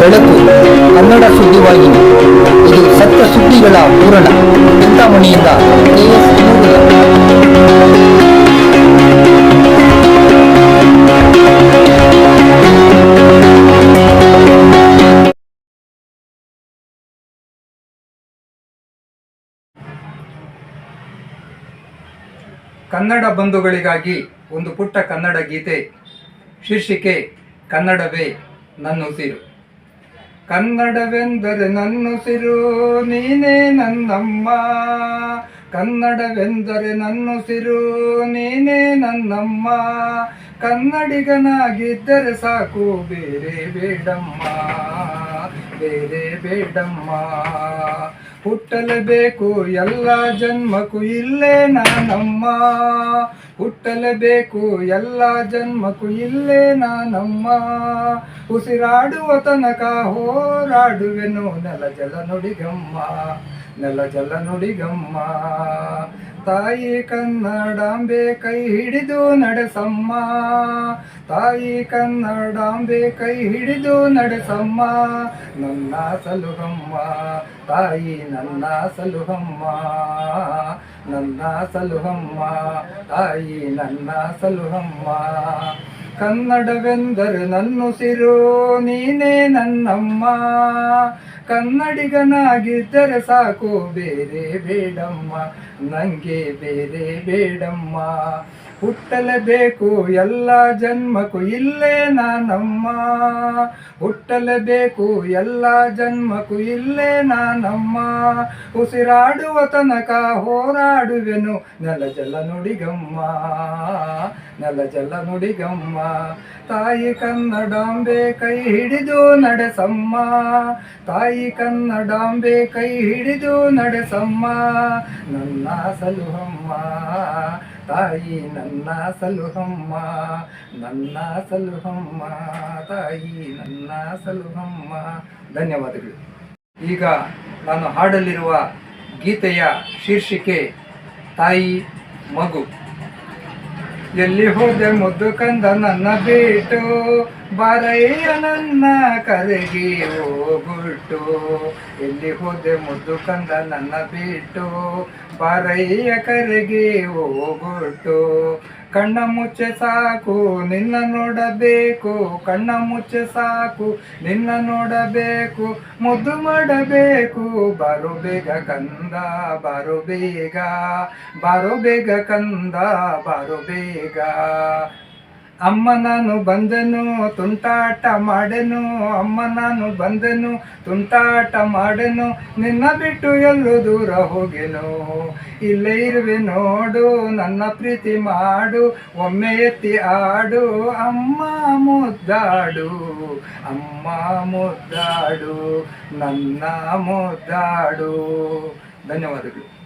ಬೆಳಕು ಕನ್ನಡ ಸುದ್ದಿವಾಹಿನಿ ಇದು ಸತ್ಯ ಸುದ್ದಿಗಳ ಪೂರಣ ಚಿಂತಾಮಣಿಯಿಂದ ಕನ್ನಡ ಬಂಧುಗಳಿಗಾಗಿ ಒಂದು ಪುಟ್ಟ ಕನ್ನಡ ಗೀತೆ. ಶೀರ್ಷಿಕೆ, ಕನ್ನಡವೇ ನನ್ನುಸಿರು ಕನ್ನಡವೆಂದರೆ ನನ್ನುಸಿರು ನೀನೇ ನನ್ನಮ್ಮ. ಕನ್ನಡವೆಂದರೆ ನನ್ನುಸಿರು ನೀನೇ ನನ್ನಮ್ಮ. ಕನ್ನಡಿಗನಾಗಿದ್ದರೆ ಸಾಕು ಬೇರೆ ಬೇಡಮ್ಮ. ಬೇರೆ ಬೇಡಮ್ಮ. ಹುಟ್ಟಲೇಬೇಕು ಎಲ್ಲ ಜನ್ಮಕ್ಕೂ ಇಲ್ಲೇ ನಾನಮ್ಮ. ಹುಟ್ಟಲೇಬೇಕು ಎಲ್ಲ ಜನ್ಮಕ್ಕೂ ಇಲ್ಲೇ ನಾನಮ್ಮ. ಉಸಿರಾಡುವ ತನಕ ಹೋರಾಡುವೆನು ನೆಲ ಜಲ ನುಡಿಗಮ್ಮ ನೆಲ ಜಲ ನುಡಿಗಮ್ಮ. ತಾಯಿ ಕನ್ನಡಾಂಬೆ ಕೈ ಹಿಡಿದು ನಡೆಸಮ್ಮ. ತಾಯಿ ಕನ್ನಡಾಂಬೆ ಕೈ ಹಿಡಿದು ನಡೆಸಮ್ಮ. ನನ್ನ ಸಲುಹಮ್ಮ, ತಾಯಿ ನನ್ನ ಸಲುಹಮ್ಮ. ನನ್ನ ಸಲುಹಮ್ಮ, ತಾಯಿ ನನ್ನ ಸಲುಹಮ್ಮ. ಕನ್ನಡವೆಂದರೆ ನನ್ನುಸಿರು ನೀನೇ ನನ್ನಮ್ಮ. ಕನ್ನಡಿಗನಾಗಿದ್ದರೆ ಸಾಕು. ಬೇರೆ ಬೇಡಮ್ಮ, ನಂಗೆ ಬೇರೆ ಬೇಡಮ್ಮ. ಹುಟ್ಟಲೇಬೇಕು ಎಲ್ಲ ಜನ್ಮಕ್ಕೂ ಇಲ್ಲೇ ನಾನಮ್ಮ. ಹುಟ್ಟಲೇಬೇಕು ಎಲ್ಲ ಜನ್ಮಕ್ಕೂ ಇಲ್ಲೇ ನಾನಮ್ಮ. ಉಸಿರಾಡುವ ತನಕ ಹೋರಾಡುವೆನು ನೆಲ ಜಲ ನುಡಿಗಮ್ಮ. ನೆಲ ಜಲ ನುಡಿಗಮ್ಮ. ತಾಯಿ ಕನ್ನಡಾಂಬೆ ಕೈ ಹಿಡಿದು ನಡೆಸಮ್ಮ. ತಾಯಿ ಕನ್ನಡಾಂಬೆ ಕೈ ಹಿಡಿದು ನಡೆಸಮ್ಮ. ನನ್ನ ಸಲುಹಮ್ಮ, ತಾಯಿ ನನ್ನ ಸಲುಹಮ್ಮ. ನನ್ನ ಸಲುಹಮ್ಮ, ತಾಯಿ ನನ್ನ ಸಲುಹಮ್ಮ. ಧನ್ಯವಾದಗಳು. ಈಗ ನಾನು ಹಾಡಲಿರುವ ಗೀತೆಯ ಶೀರ್ಷಿಕೆ, ತಾಯಿ ಮಗು. ಎಲ್ಲಿ ಹೋದೆ ಮುದ್ದು ಕಂದ ನನ್ನ ಬಿಟ್ಟು ಬಾರಯ್ಯ ನನ್ನ ಕರೆಗೆ ಹೋಗುಟ್ಟು ಎಲ್ಲಿ ಹೋದೆ ಮುದ್ದು ಕಂದ ನನ್ನ ಬಿಟ್ಟು ಬಾರಯ್ಯ ಕರೆಗೆ ಹೋಗುಟ್ಟು ಕಣ್ಣ ಮುಚ್ಚೆ ಸಾಕು, ನಿನ್ನ ನೋಡಬೇಕು. ಕಣ್ಣ ಮುಚ್ಚೆ ಸಾಕು, ನಿನ್ನ ನೋಡಬೇಕು. ಮುದ್ದು ಮಾಡಬೇಕು. ಬರೋ ಬೇಗ ಕಂದ, ಬರೋ ಬೇಗ. ಬರೋ ಬೇಗ ಕಂದ, ಬರೋ ಬೇಗ. ಅಮ್ಮ ನಾನು ಬಂದೆನು, ತುಂಟಾಟ ಮಾಡೆನು, ಅಮ್ಮ ನಾನು ಬಂದೆನು, ತುಂಟಾಟ ಮಾಡೆನು, ನಿನ್ನ ಬಿಟ್ಟು ಎಲ್ಲೂ ದೂರ ಹೋಗೆನು. ಇಲ್ಲೇ ಇರುವೆ ನೋಡು, ನನ್ನ ಪ್ರೀತಿ ಮಾಡು, ಒಮ್ಮೆ ಎತ್ತಿ ಆಡು, ಅಮ್ಮ ಮುದ್ದಾಡು ಅಮ್ಮ ಮುದ್ದಾಡು, ನನ್ನ ಮುದ್ದಾಡು. ಧನ್ಯವಾದಗಳು.